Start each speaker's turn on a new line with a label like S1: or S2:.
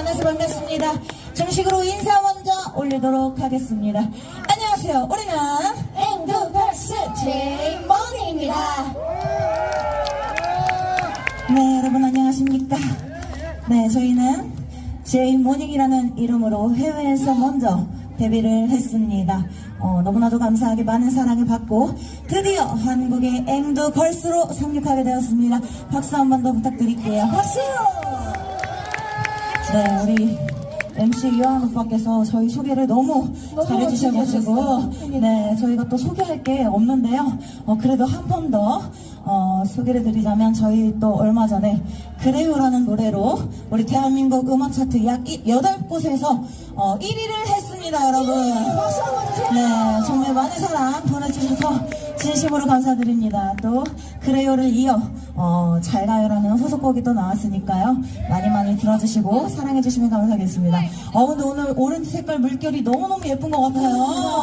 S1: 만나서 반갑습니다. 정식으로 인사 먼저 올리도록 하겠습니다. 안녕하세요. 우리는
S2: 앵두걸스 제이머니입니다.
S1: 네, 여러분 안녕하십니까? 네, 저희는 제이모닝이라는 이름으로 해외에서 먼저 데뷔를 했습니다. 어, 너무나도 감사하게 많은 사랑을 받고 드디어 한국의 앵두 걸스로 상륙하게 되었습니다. 박수 한 번 더 부탁드릴게요. 박수! 네, 우리 MC 유한 오빠께서 저희 소개를 너무
S2: 너무
S1: 잘해주셔가지고
S2: 멋지게
S1: 네, 저희가 또 소개할 게 없는데요. 어, 그래도 한 번더 어, 소개를 드리자면 저희 또 얼마 전에 그래요라는 노래로 우리 대한민국 음악 차트 약 8곳에서 어, 1위를 했습니다, 여러분.
S2: 박수 주세요.
S1: 네, 정말 많은 사랑 보내주셔서 진심으로 감사드립니다. 또 그래요를 이어 어, 잘 가요라는 후속곡이 또 나왔으니까요. 많이 많이 들어주시고 사랑해주시면 감사하겠습니다. 어, 근데 오늘 오렌지 색깔 물결이 너무너무 예쁜 것 같아요.